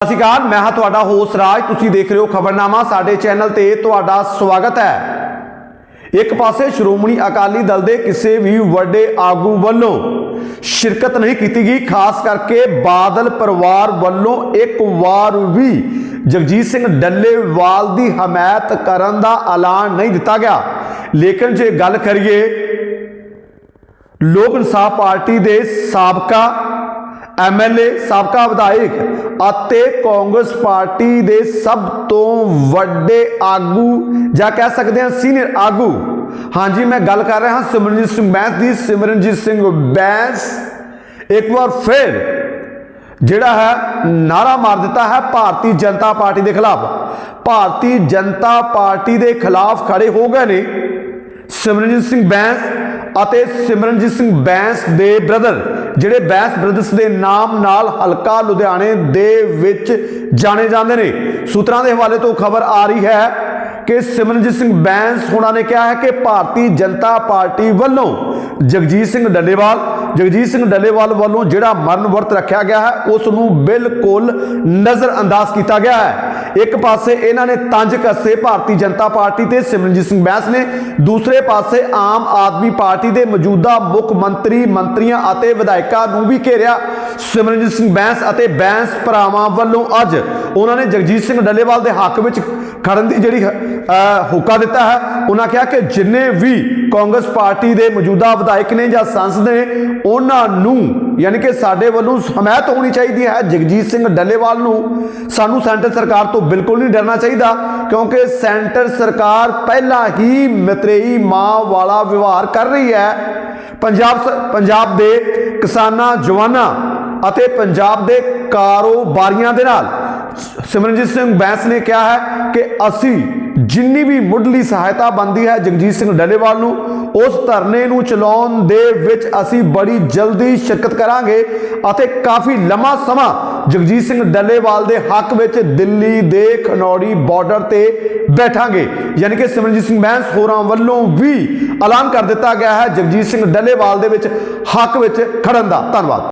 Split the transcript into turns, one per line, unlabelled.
ਸਤਿ ਸ਼੍ਰੀ ਅਕਾਲ, ਮੈਂ ਹਾਂ ਤੁਹਾਡਾ ਹੋਸ਼ ਰਾਜ। ਤੁਸੀਂ ਦੇਖ ਰਹੇ ਹੋ ਖਬਰਨਾਮਾ, ਸਾਡੇ ਚੈਨਲ ਤੇ ਤੁਹਾਡਾ ਸਵਾਗਤ ਹੈ। ਇੱਕ ਪਾਸੇ ਸ਼੍ਰੋਮਣੀ ਅਕਾਲੀ ਦਲ ਦੇ ਕਿਸੇ ਵੀ ਵੱਡੇ ਆਗੂ ਵੱਲੋਂ ਸ਼ਿਰਕਤ ਨਹੀਂ ਕੀਤੀ ਗਈ, ਖਾਸ ਕਰਕੇ ਬਾਦਲ ਪਰਿਵਾਰ ਵੱਲੋਂ ਇੱਕ ਵਾਰ ਵੀ ਜਗਜੀਤ ਸਿੰਘ ਡੱਲੇਵਾਲ ਦੀ ਹਮਾਇਤ ਕਰਨ ਦਾ ਐਲਾਨ ਨਹੀਂ ਦਿੱਤਾ ਗਿਆ। ਲੇਕਿਨ ਜੇ ਗੱਲ ਕਰੀਏ, ਲੋਕ ਇਨਸਾਫ ਪਾਰਟੀ ਦੇ ਸਾਬਕਾ ਐਮਐਲਏ ਸਾਬਕਾ ਵਿਧਾਇਕ ਅਤੇ ਕਾਂਗਰਸ ਪਾਰਟੀ ਦੇ ਸਭ ਤੋਂ ਵੱਡੇ ਆਗੂ ਜਾਂ ਕਹਿ ਸਕਦੇ ਹਾਂ ਸੀਨੀਅਰ ਆਗੂ। ਹਾਂਜੀ, ਮੈਂ ਗੱਲ ਕਰ ਰਿਹਾ ਹਾਂ ਸਿਮਰਨਜੀਤ ਸਿੰਘ ਬੈਂਸ ਦੀ। ਸਿਮਰਨਜੀਤ ਸਿੰਘ ਬੈਂਸ, ਇੱਕ ਵਾਰ ਫਿਰ ਜਿਹੜਾ ਹੈ ਨਾਰਾ ਮਾਰ ਦਿੱਤਾ ਹੈ ਭਾਰਤੀ ਜਨਤਾ ਪਾਰਟੀ ਦੇ ਖਿਲਾਫ। ਭਾਰਤੀ ਜਨਤਾ ਪਾਰਟੀ ਦੇ ਖਿਲਾਫ ਖੜੇ ਹੋ ਗਏ ਨੇ ਸਿਮਰਨਜੀਤ ਸਿੰਘ ਬੈਂਸ ਅਤੇ ਸਿਮਰਨਜੀਤ ਸਿੰਘ ਬੈਂਸ ਦੇ ਬ੍ਰਦਰ, ਜਿਹੜੇ ਬੈਂਸ ਬ੍ਰਦਰਸ ਦੇ ਨਾਮ ਨਾਲ ਹਲਕਾ ਲੁਧਿਆਣੇ ਦੇ ਵਿੱਚ ਜਾਣੇ ਜਾਂਦੇ ਨੇ। ਸੂਤਰਾਂ ਦੇ ਹਵਾਲੇ ਤੋਂ ਖਬਰ ਆ ਰਹੀ ਹੈ ਕਿ ਸਿਮਰਨਜੀਤ ਸਿੰਘ ਬੈਂਸ ਹੋਣਾ ਨੇ ਕਿਹਾ ਹੈ ਕਿ ਭਾਰਤੀ ਜਨਤਾ ਪਾਰਟੀ ਵੱਲੋਂ ਜਗਜੀਤ ਸਿੰਘ ਡੱਲੇਵਾਲ, ਜਗਜੀਤ ਸਿੰਘ ਡੱਲੇਵਾਲ ਵੱਲੋਂ ਜਿਹੜਾ ਮਰਨ ਵਰਤ ਰੱਖਿਆ ਗਿਆ ਹੈ, ਉਸ ਨੂੰ ਬਿਲਕੁਲ ਨਜ਼ਰ ਅੰਦਾਜ਼ ਕੀਤਾ ਗਿਆ ਹੈ। ਇੱਕ ਪਾਸੇ ਇਹਨਾਂ ਨੇ ਤੰਜ ਕੱਸੇ ਭਾਰਤੀ ਜਨਤਾ ਪਾਰਟੀ ਤੇ ਸਿਮਰਨਜੀਤ ਸਿੰਘ ਬੈਂਸ ਨੇ ਦੂਸਰੇ ਪਾਸੇ ਆਮ ਆਦਮੀ ਪਾਰਟੀ ਦੇ ਮੌਜੂਦਾ ਮੁੱਖ ਮੰਤਰੀ ਮੰਤਰੀਆਂ ਅਤੇ ਵਿਧਾਇਕਾਂ ਨੂੰ ਵੀ ਘੇਰਿਆ ਸਿਮਰਨਜੀਤ ਸਿੰਘ ਬੈਂਸ ਅਤੇ ਬੈਂਸ ਭਰਾਵਾਂ ਵੱਲੋਂ ਅੱਜ ਉਹਨਾਂ ਨੇ ਜਗਜੀਤ ਸਿੰਘ ਡੱਲੇਵਾਲ ਦੇ ਹੱਕ ਵਿੱਚ ਖੜਨ ਦੀ ਜਿਹੜੀ ਅਹ, ਹੁਕਾ ਦਿੱਤਾ ਹੈ। ਉਹਨਾਂ ਕਿਹਾ ਕਿ ਜਿੰਨੇ ਵੀ ਕਾਂਗਰਸ ਪਾਰਟੀ ਦੇ ਮੌਜੂਦਾ ਵਿਧਾਇਕ ਨੇ ਜਾਂ ਸੰਸਦ ਨੇ, ਉਹਨਾਂ ਨੂੰ ਯਾਨੀ ਕਿ ਸਾਡੇ ਵੱਲੋਂ ਹਮਾਇਤ ਹੋਣੀ ਚਾਹੀਦੀ ਹੈ ਜਗਜੀਤ ਸਿੰਘ ਡੱਲੇਵਾਲ ਨੂੰ। ਸਾਨੂੰ ਸੈਂਟਰ ਸਰਕਾਰ ਤੋਂ ਬਿਲਕੁਲ ਨਹੀਂ ਡਰਨਾ ਚਾਹੀਦਾ, ਕਿਉਂਕਿ ਸੈਂਟਰ ਸਰਕਾਰ ਪਹਿਲਾਂ ਹੀ ਮਤਰੇਈ ਮਾਂ ਵਾਲਾ ਵਿਵਹਾਰ ਕਰ ਰਹੀ ਹੈ। ਪੰਜਾਬ ਸ- ਪੰਜਾਬ ਦੇ ਕਿਸਾਨਾਂ, ਜਵਾਨਾਂ ਅਤੇ ਪੰਜਾਬ ਦੇ ਕਾਰੋਬਾਰੀਆਂ ਦੇ ਨਾਲ। ਸਿਮਰਨਜੀਤ ਸਿੰਘ ਬੈਂਸ ਨੇ ਕਿਹਾ ਹੈ ਕਿ ਅਸੀਂ ਜਿੰਨੀ ਵੀ ਮੁੱਢਲੀ ਸਹਾਇਤਾ ਬੰਦੀ ਹੈ ਜਗਜੀਤ ਸਿੰਘ ਡੱਲੇਵਾਲ ਨੂੰ, ਉਸ ਧਰਨੇ ਨੂੰ ਚਲਾਉਣ ਦੇ ਵਿੱਚ ਅਸੀਂ ਬੜੀ ਜਲਦੀ ਸ਼ਿਰਕਤ ਕਰਾਂਗੇ ਅਤੇ ਕਾਫੀ ਲੰਮਾ ਸਮਾਂ ਜਗਜੀਤ ਸਿੰਘ ਡੱਲੇਵਾਲ ਦੇ ਹੱਕ ਵਿੱਚ ਦਿੱਲੀ ਦੇ ਖਨੌੜੀ ਬਾਰਡਰ ਤੇ ਬੈਠਾਂਗੇ। ਯਾਨੀ ਕਿ ਸਿਮਰਨਜੀਤ ਸਿੰਘ ਬੈਂਸ ਹੋਰਾਂ ਵੱਲੋਂ ਵੀ ਐਲਾਨ ਕਰ ਦਿੱਤਾ ਗਿਆ ਹੈ ਜਗਜੀਤ ਸਿੰਘ ਡੱਲੇਵਾਲ ਦੇ ਵਿੱਚ ਹੱਕ ਵਿੱਚ ਖੜਨ ਦਾ। ਧੰਨਵਾਦ।